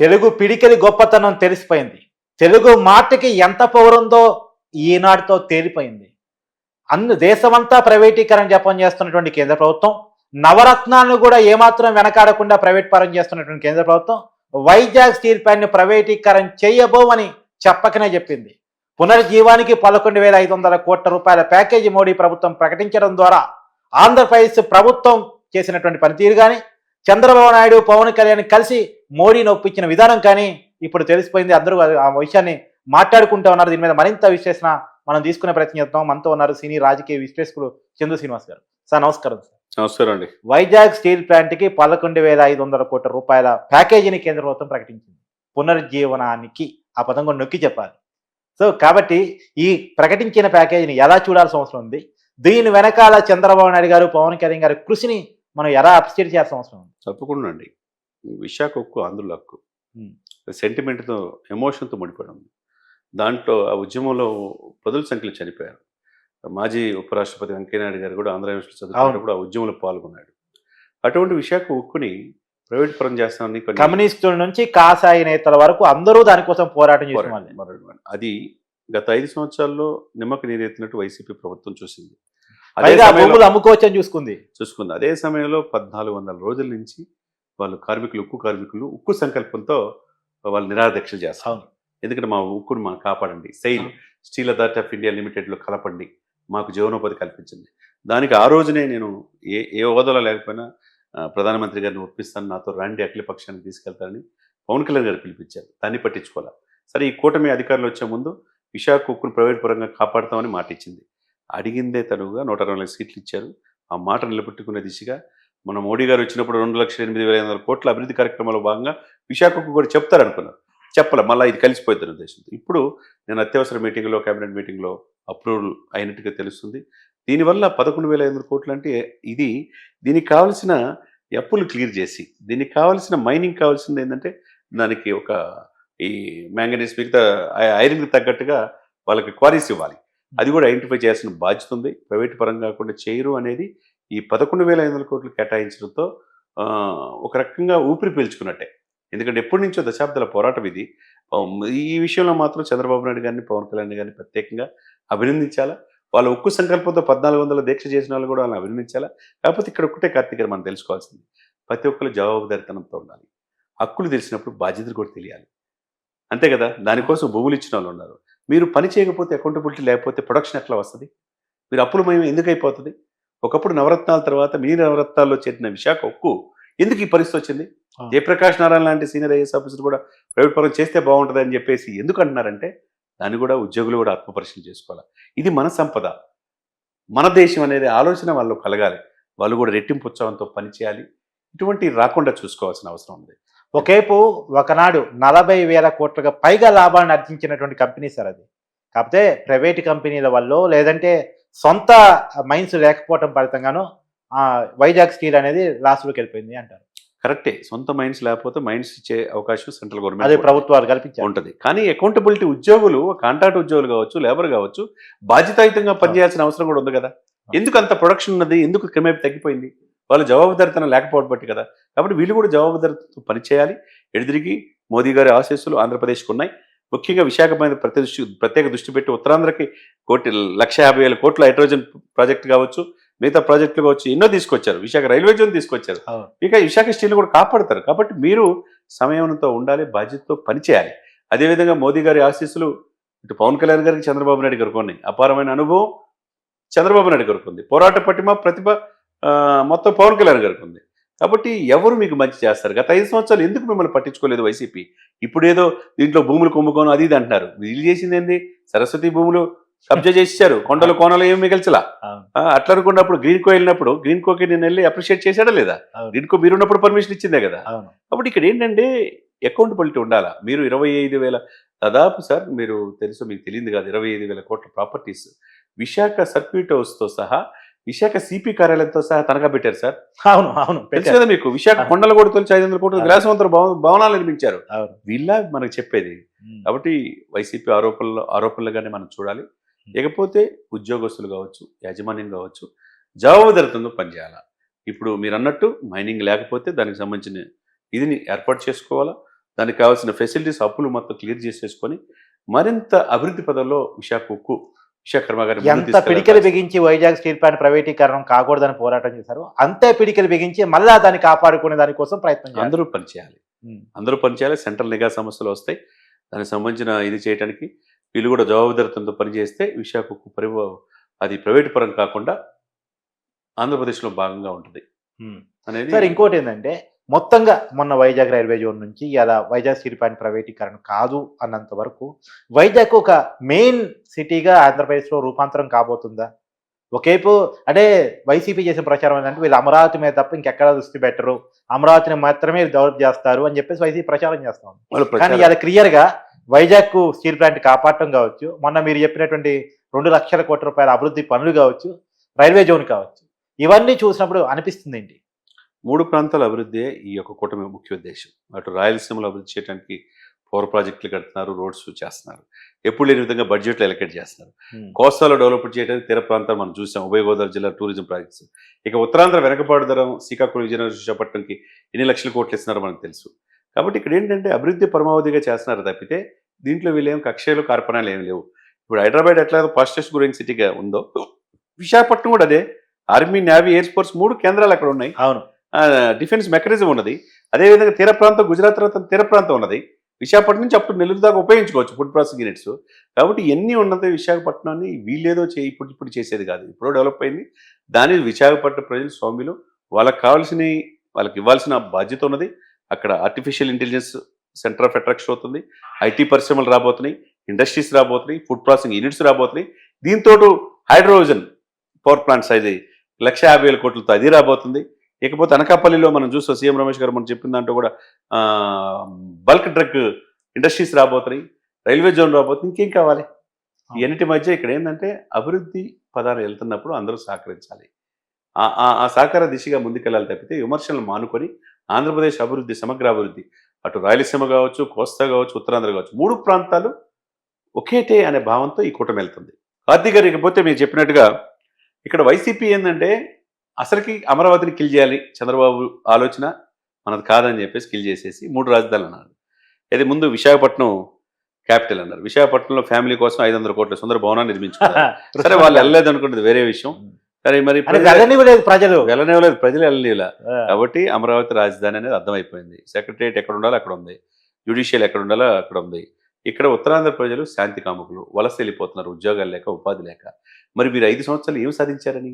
తెలుగు పిడికిలి గొప్పతనం తెలిసిపోయింది. తెలుగు మాటకి ఎంత పౌరుందో ఈనాటితో తేలిపోయింది. అన్ని దేశమంతా ప్రైవేటీకరణ జపం చేస్తున్నటువంటి కేంద్ర ప్రభుత్వం నవరత్నాలను కూడా ఏమాత్రం వెనకాడకుండా ప్రైవేట్ పరం చేస్తున్నటువంటి కేంద్ర ప్రభుత్వం వైజాగ్ స్టీల్ ప్లాంట్ని ప్రైవేటీకరణ చేయబోమని చెప్పకనే చెప్పింది. పునర్జీవానికి పదకొండు వేల ఐదు వందల కోట్ల రూపాయల ప్యాకేజీ మోడీ ప్రభుత్వం ప్రకటించడం ద్వారా ఆంధ్రప్రదేశ్ ప్రభుత్వం చేసినటువంటి పనితీరు కానీ చంద్రబాబు నాయుడు పవన్ కళ్యాణ్ కలిసి మోడీని ఒప్పించిన విధానం కానీ ఇప్పుడు తెలిసిపోయింది. అందరూ అది- ఆ విషయాన్ని మాట్లాడుకుంటూ ఉన్నారు. దీని మీద మరింత విశ్లేషణ మనం తీసుకునే ప్రయత్నం చేద్దాం. మనతో ఉన్నారు సినీ రాజకీయ విశ్లేషకులు చందు శ్రీనివాస్ గారు. సార్ నమస్కారం సార్. నమస్కారం అండి. వైజాగ్ స్టీల్ ప్లాంట్కి పదకొండు వేల ఐదు వందల కోట్ల రూపాయల ప్యాకేజీని కేంద్ర ప్రభుత్వం ప్రకటించింది. పునరుజ్జీవనానికి ఆ పదం కూడా నొక్కి చెప్పాలి. సో కాబట్టి ఈ ప్రకటించిన ప్యాకేజీని ఎలా చూడాల్సిన అవసరం ఉంది? దీని వెనకాల చంద్రబాబు నాయుడు గారు పవన్ కళ్యాణ్ గారి కృషిని మనం ఎలా అప్స్టేట్ చేయాల్సిన అవసరం ఉంది? తప్పకుండా అండి. విశాఖ హక్కు ఆంధ్రుల హక్కు. సెంటిమెంట్తో ఎమోషన్తో ముడిపడి ఉంది దాంట్లో ఆ ఉద్యమంలో పదుల సంఖ్యలో చనిపోయారు. మాజీ ఉపరాష్ట్రపతి వెంకయ్యనాయుడు గారు కూడా ఆంధ్ర యూనివర్సిటీ చదువుకున్నప్పుడు ఆ ఉద్యమంలో పాల్గొన్నాడు. అటువంటి విశాఖ ఉక్కుని ప్రైవేట్ పరం చేస్తామని కమ్యూనిస్టుల నుంచి కాసాయి నేతల వరకు అందరూ దానికోసం పోరాటం చేసిన. అది గత ఐదు సంవత్సరాల్లో నిమ్మక నీరెత్తినట్టు వైసీపీ ప్రభుత్వం చూసింది. పైగా భూములు అమ్ముకోవచ్చని చూసుకుంది. చూసుకుంది. అదే సమయంలో పద్నాలుగు వందల రోజుల నుంచి వాళ్ళు కార్మికులు ఉక్కు కార్మికులు ఉక్కు సంకల్పంతో వాళ్ళు నిరాదీక్షలు చేస్తారు. అవును. ఎందుకంటే మా ఉక్కును మా కాపాడండి. SAIL steel authority of India లిమిటెడ్లో కలపండి. మాకు జీవనోపాధి కల్పించండి. దానికి ఆ రోజునే నేను ఏ ఏ హోదాలో లేకపోయినా ప్రధానమంత్రి గారిని ఒప్పిస్తాను. నాతో రండి అఖిల పక్షాన్ని తీసుకెళ్తారని పవన్ కళ్యాణ్ గారు పిలిపించారు. దాన్ని పట్టించుకోవాలి? సరే ఈ కూటమి అధికారులు వచ్చే ముందు విశాఖ ఉక్కును ప్రైవేట్ పరంగా కాపాడుతామని మాట ఇచ్చింది అడిగిందే తనుగా నూట అరవై నాలుగు సీట్లు ఇచ్చారు. ఆ మాట నిలబెట్టుకునే దిశగా మన మోడీ గారు వచ్చినప్పుడు రెండు లక్షల ఎనిమిది వేల ఐదు వందల కోట్ల అభివృద్ధి కార్యక్రమాల్లో భాగంగా విశాఖకు కూడా చెప్తారనుకున్నారు. చెప్పలే మళ్ళీ ఇది కలిసిపోతుంది ఉద్దేశంతో. ఇప్పుడు నేను అత్యవసర మీటింగ్లో కేబినెట్ మీటింగ్లో అప్రూవల్ అయినట్టుగా తెలుస్తుంది. దీనివల్ల పదకొండు వేల ఐదు వందల కోట్లు అంటే ఇది దీనికి కావాల్సిన అప్పులు క్లియర్ చేసి దీనికి కావాల్సిన మైనింగ్ కావాల్సింది ఏంటంటే దానికి ఒక ఈ మ్యాంగనీస్ మిగతా ఐరన్కి తగ్గట్టుగా వాళ్ళకి క్వారీస్ ఇవ్వాలి. అది కూడా ఐడెంటిఫై చేయాల్సిన బాధ్యత ఉంది. ప్రైవేట్ పరంగా కాకుండా చేయరు అనేది ఈ పదకొండు వేల ఐదు వందల కోట్లు కేటాయించడంతో ఒక రకంగా ఊపిరి పీల్చుకున్నట్టే. ఎందుకంటే ఎప్పటి నుంచో దశాబ్దాల పోరాటం ఇది. ఈ విషయంలో మాత్రం చంద్రబాబు నాయుడు గారిని పవన్ కళ్యాణ్ గారిని ప్రత్యేకంగా అభినందించాలా? వాళ్ళ ఉక్కు సంకల్పంతో పద్నాలుగు వందల దీక్ష చేసిన వాళ్ళు కూడా వాళ్ళని అభినందించాలా? కాకపోతే ఇక్కడ ఒక్కటే కార్తీక్ మనం తెలుసుకోవాల్సింది. ప్రతి ఒక్కరు జవాబుదారితనంతో ఉండాలి. హక్కులు తెలిసినప్పుడు బాధ్యతలు కూడా తెలియాలి. అంతే కదా? దానికోసం భూములు ఇచ్చిన వాళ్ళు ఉన్నారు. మీరు పని చేయకపోతే అకౌంటబిలిటీ లేకపోతే ప్రొడక్షన్ ఎట్లా వస్తుంది? మీరు అప్పులు మయం ఎందుకు అయిపోతుంది? ఒకప్పుడు నవరత్నాల తర్వాత మీ నవరత్నాల్లో చేరిన విశాఖ ఉక్కు ఎందుకు ఈ పరిస్థితి వచ్చింది. జయప్రకాష్ నారాయణ లాంటి సీనియర్ ఐఎస్ ఆఫీసర్ కూడా ప్రైవేట్ పరం చేస్తే బాగుంటుంది అని చెప్పేసి ఎందుకు అంటున్నారంటే దాన్ని కూడా ఉద్యోగులు కూడా ఆత్మపరిశీలన చేసుకోవాలి. ఇది మన సంపద. మన దేశం అనేది ఆలోచన వాళ్ళు కలగాలి. వాళ్ళు కూడా రెట్టింపు ఉత్సాహంతో పనిచేయాలి ఇటువంటి రాకుండా చూసుకోవాల్సిన అవసరం ఉంది. ఒకేపు ఒకనాడు నలభై వేల కోట్లకు పైగా లాభాలను ఆర్జించినటువంటి కంపెనీ సార్ అది. కాకపోతే ప్రైవేట్ కంపెనీల వల్ల లేదంటే సొంత మైన్స్ లేకపోవటం ఫలితంగాను ఆ, వైజాగ్ స్టీల్ అనేది లాస్ట్లోకి వెళ్ళిపోయింది అంటారు. కరెక్టే. సొంత మైండ్స్ లేకపోతే మైండ్స్ ఇచ్చే అవకాశం సెంట్రల్ అదే గవర్నమెంట్ ప్రభుత్వాలు కల్పించారు. ఉంటుంది. కానీ అకౌంటబిలిటీ ఉద్యోగులు కాంట్రాక్ట్ ఉద్యోగులు కావచ్చు లేబర్ కావచ్చు బాధ్యతాయుతంగా పనిచేయాల్సిన అవసరం కూడా ఉంది కదా. ఎందుకు అంత ప్రొడక్షన్ ఉన్నది? ఎందుకు క్రమేపీ తగ్గిపోయింది? వాళ్ళు జవాబుదారితనం లేకపోవడం బట్టి కదా. కాబట్టి వీళ్ళు కూడా జవాబుదారితో పనిచేయాలి ఎడిదిరిగి మోదీ గారి ఆశీస్సులు ఆంధ్రప్రదేశ్కు ఉన్నాయి. ముఖ్యంగా విశాఖ మీద ప్రతి దృష్టి ప్రత్యేక దృష్టి పెట్టి ఉత్తరాంధ్రకి కోటి లక్ష యాభై వేల కోట్ల హైడ్రోజన్ ప్రాజెక్ట్ కావచ్చు మిగతా ప్రాజెక్టులు కావచ్చు ఎన్నో తీసుకొచ్చారు. విశాఖ రైల్వే జోన్ తీసుకొచ్చారు. ఇక విశాఖ స్టీల్ కూడా కాపాడతారు. కాబట్టి మీరు సమయంతో ఉండాలి బాధ్యతతో పనిచేయాలి అదేవిధంగా మోదీ గారి ఆశీస్సులు ఇటు పవన్ కళ్యాణ్ గారికి చంద్రబాబు నాయుడు గారికి ఉన్నాయి అపారమైన అనుభవం చంద్రబాబు నాయుడు గారికి ఉంది. పోరాట పటిమ ప్రతిభ మొత్తం పవన్ కళ్యాణ్ గారికి ఉంది. కాబట్టి ఎవరు మీకు మంచి చేస్తారు? గత ఐదు సంవత్సరాలు ఎందుకు మిమ్మల్ని పట్టించుకోలేదు వైసీపీ? ఇప్పుడు ఏదో దీంట్లో భూములు కుంభకోణం అది ఇది అంటున్నారు. వీళ్ళు చేసింది ఏంది? సరస్వతి భూములు కబ్జా చేసేసారు కొండలు కోనలు ఏమి మిగల్చలా. అట్లా అనుకున్నప్పుడు గ్రీన్ కో వెళ్ళినప్పుడు గ్రీన్ కోకి నేను వెళ్ళి అప్రిషియేట్ చేశాడా లేదా. గ్రీన్ కో మీరు ఉన్నప్పుడు పర్మిషన్ ఇచ్చిందే కదా? కాబట్టి ఇక్కడ ఏంటంటే అకౌంటబిలిటీ ఉండాలా? మీరు ఇరవై ఐదు వేల దాదాపు సార్ మీరు తెలుసు మీకు తెలియదు కాదు ఇరవై ఐదు వేల కోట్ల ప్రాపర్టీస్ విశాఖ సర్క్యూట్ హౌస్తో సహా విశాఖ సిపి కార్యాలయంతో సహా తనఖా పెట్టారు సార్. అవును అవును తెలుసు. కదా మీకు? విశాఖ కొండలు కూడా తొలిచి ఐదు వందల కోట్ల భవ- భవనాలు నిర్మించారు. వీళ్ళ మనకు చెప్పేది. కాబట్టి వైసీపీ ఆరోపణలు ఆరోపణలుగానే మనం చూడాలి. ఇకపోతే ఉద్యోగస్తులు కావచ్చు యాజమాన్యం కావచ్చు జవాబుదారితంగా పనిచేయాలా? ఇప్పుడు మీరు అన్నట్టు మైనింగ్ లేకపోతే దానికి సంబంధించిన ఇదిని ఏర్పాటు చేసుకోవాలా? దానికి కావాల్సిన ఫెసిలిటీస్ అప్పులు మొత్తం క్లియర్ చేసేసుకొని మరింత అభివృద్ధి పదంలో విశాఖ ఉక్కు ఎంత. పిడికలు బిగించి వైజాగ్ స్టీల్ ప్లాంట్ ప్రైవేటీకరణం కాకూడదని పోరాటం చేశారు అంతే పిడికలు బిగించి మళ్ళా దాన్ని కాపాడుకునే దానికోసం ప్రయత్నం చేయాలి అందరూ పనిచేయాలి. అందరూ పనిచేయాలి సెంట్రల్ నిఘా సమస్యలు వస్తాయి దానికి సంబంధించిన ఇది చేయడానికి వీళ్ళు కూడా జవాబుదారితంతో పనిచేస్తే విశాఖ ఉక్కు పరివ అది ప్రైవేట్ పరం కాకుండా ఆంధ్రప్రదేశ్లో భాగంగా ఉంటుంది. అనేది సార్ ఇంకోటి ఏంటంటే మొత్తంగా మొన్న వైజాగ్ రైల్వే జోన్ నుంచి ఇలా వైజాగ్ స్టీల్ ప్లాంట్ ప్రైవేటీకరణ కాదు అన్నంత వరకు వైజాగ్ ఒక మెయిన్ సిటీగా ఆంధ్రప్రదేశ్లో రూపాంతరం కాబోతుందా? ఒకేపు అంటే వైసీపీ చేసిన ప్రచారం ఏంటంటే వీళ్ళు అమరావతి మీద తప్ప ఇంకెక్కడ దృష్టి పెట్టరు. అమరావతిని మాత్రమే డెవలప్ చేస్తారు అని చెప్పేసి వైసీపీ ప్రచారం చేస్తా కానీ ప్రచారం- ఇలా క్లియర్గా వైజాగ్ స్టీల్ ప్లాంట్ కాపాడటం కావచ్చు. మొన్న మీరు చెప్పినటువంటి రెండు లక్షల కోట్ల రూపాయల అభివృద్ధి పనులు కావచ్చు. రైల్వే జోన్ కావచ్చు. ఇవన్నీ చూసినప్పుడు అనిపిస్తుంది ఏంటి మూడు ప్రాంతాల అభివృద్ధి ఈ యొక్క కూటమి ముఖ్య ఉద్దేశం. అటు రాయలసీమలో అభివృద్ధి చేయడానికి పవర్ ప్రాజెక్టులు కడుతున్నారు రోడ్స్ చేస్తున్నారు. ఎప్పుడు లేని విధంగా బడ్జెట్లు ఎలకేట్ చేస్తున్నారు. కోస్తాలో డెవలప్ చేయడానికి తీర ప్రాంతాలు మనం చూసాం. ఉభయ గోదావరి జిల్లా టూరిజం ప్రాజెక్ట్స్. ఇక ఉత్తరాంధ్ర వెనకబాటుదరం శ్రీకాకుళం విజయనగరం విశాఖపట్నంకి ఎన్ని లక్షల కోట్లు ఇస్తున్నారో మనకు తెలుసు. కాబట్టి ఇక్కడ ఏంటంటే అభివృద్ధి పరమావధిగా చేస్తున్నారు తప్పితే దీంట్లో వీళ్ళేం కక్షలు కార్పణాలు ఏమి లేవు. ఇప్పుడు హైదరాబాద్ ఎట్లా ఫాస్టెస్ట్ గ్రోయింగ్ సిటీగా ఉందో విశాఖపట్నం కూడా అదే. ఆర్మీ నేవీ ఎయిర్ ఫోర్స్ మూడు కేంద్రాలు అక్కడ ఉన్నాయి. అవును. డిఫెన్స్ మెకానిజం ఉన్నది. అదేవిధంగా తీర ప్రాంతం గుజరాత్ తర్వాత తీర ప్రాంతం ఉన్నది. విశాఖపట్నం నుంచి అప్పుడు నెల్లూరు దాకా ఉపయోగించుకోవచ్చు ఫుడ్ ప్రాసెసింగ్ యూనిట్స్ కాబట్టి ఇవన్నీ ఉన్నది విశాఖపట్నాన్ని వీళ్ళేదో చే ఇప్పుడు ఇప్పుడు చేసేది కాదు. ఇప్పుడు డెవలప్ అయింది. దాని విశాఖపట్నం ప్రజలు స్వామిలు వాళ్ళకి కావాల్సిన వాళ్ళకి ఇవ్వాల్సిన బాధ్యత ఉన్నది. అక్కడ artificial intelligence centre of attraction అవుతుంది. ఐటీ పరిశ్రమలు రాబోతున్నాయి. ఇండస్ట్రీస్ రాబోతున్నాయి. ఫుడ్ ప్రాసెసింగ్ యూనిట్స్ రాబోతున్నాయి. దీంతో హైడ్రోజన్ పవర్ ప్లాంట్స్ అది లక్ష యాభై వేల కోట్లతో అది రాబోతుంది. ఇకపోతే అనకాపల్లిలో మనం చూస్తాం సీఎం రమేష్ గారు మనం చెప్పిన దాంట్లో కూడా బల్క్ డ్రగ్ ఇండస్ట్రీస్ రాబోతున్నాయి రైల్వే జోన్ రాబోతుంది ఇంకేం కావాలి? ఇవన్నిటి మధ్య ఇక్కడ ఏంటంటే అభివృద్ధి పదాలు వెళ్తున్నప్పుడు అందరూ సహకరించాలి. ఆ- ఆ- ఆ సహకార దిశగా ముందుకెళ్ళాలి తప్పితే విమర్శలు మానుకొని ఆంధ్రప్రదేశ్ అభివృద్ధి సమగ్ర అభివృద్ధి అటు రాయలసీమ కావచ్చు కోస్తా కావచ్చు ఉత్తరాంధ్ర కావచ్చు మూడు ప్రాంతాలు ఒకేటే అనే భావంతో ఈ కూటమి వెళ్తుంది. కార్తీక్ గారు ఇకపోతే మీరు చెప్పినట్టుగా ఇక్కడ వైసీపీ ఏంటంటే అసలుకి అమరావతిని కిల్ చేయాలి చంద్రబాబు ఆలోచన మనది కాదని చెప్పేసి కిల్ చేసేసి మూడు రాజధానులు అన్నారు. ఇది ముందు విశాఖపట్నం క్యాపిటల్ అన్నారు. విశాఖపట్నంలో ఫ్యామిలీ కోసం ఐదు వందల కోట్ల సుందర భవనాన్ని నిర్మించుకున్నారు. సరే వాళ్ళు వెళ్ళలేదు అనుకున్నది వేరే విషయం. సరే మరి వెళ్ళనివ్వలేదు ప్రజలు. వెళ్ళనివ్వలేదు ప్రజలు వెళ్ళనివ్వలే. కాబట్టి అమరావతి రాజధాని అనేది అర్థమైపోయింది. సెక్రటరియట్ ఎక్కడ ఉండాలో అక్కడ ఉంది. జ్యుడిషియల్ ఎక్కడ ఉండాలో అక్కడ ఉంది. ఇక్కడ ఉత్తరాంధ్ర ప్రజలు శాంతి కాముకులు వలస వెళ్ళిపోతున్నారు ఉద్యోగాలు లేక ఉపాధి లేక. మరి మీరు ఐదు సంవత్సరాలు ఏం సాధించారని?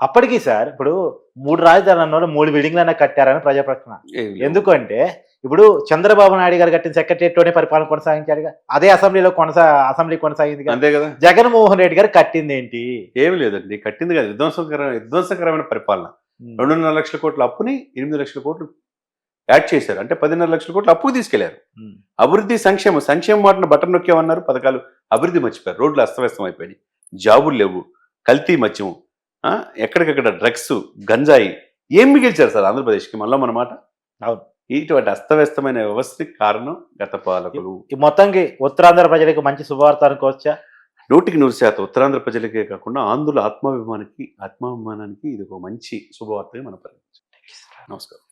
అప్పటికి సార్ ఇప్పుడు మూడు రాజధానులు అన్న మూడు బిల్డింగ్లైనా కట్టారని ప్రజా ప్రశ్న ఏం లేవు. ఎందుకంటే ఇప్పుడు చంద్రబాబు నాయుడు గారు కట్టిన సెక్రటరియట్లోనే పరిపాలన కొనసాగించారుగా అదే అసెంబ్లీలో కొనసా అసెంబ్లీ కొనసాగింది అంతే కదా. జగన్మోహన్ రెడ్డి గారు కట్టింది ఏంటి? ఏమి లేదండి కట్టింది కదా. విధ్వంసకర విధ్వంసకరమైన పరిపాలన. రెండున్నర లక్షల కోట్ల అప్పుని ఎనిమిది లక్షల కోట్లు యాడ్ చేశారు. అంటే పదిన్నర లక్షల కోట్లు అప్పు తీసుకెళ్ళారు. అభివృద్ధి సంక్షేమం సంక్షేమ మాటను బటన్ నొక్కేమన్నారు? పథకాలు అభివృద్ధి మర్చిపోయారు. రోడ్లు అస్తవ్యస్తం అయిపోయినాయి. జాబులు లేవు. కల్తీ మద్యం ఎక్కడికక్కడ డ్రగ్స్ గంజాయి ఏం మిగిల్చారు సార్ ఆంధ్రప్రదేశ్కి? మళ్ళీ మన మాట? అవును. ఇటువంటి అస్తవ్యస్తమైన వ్యవస్థకి కారణం గత పాలకులు మొత్తానికి ఉత్తరాంధ్ర ప్రజలకు మంచి శుభవార్త అనుకోవచ్చా నూటికి నూరు శాతం ఉత్తరాంధ్ర ప్రజలకే కాకుండా ఆంధ్రుల ఆత్మాభిమానికి ఆత్మాభిమానానికి ఇది ఒక మంచి శుభవార్తగా మనం పరిగణించాం నమస్కారం.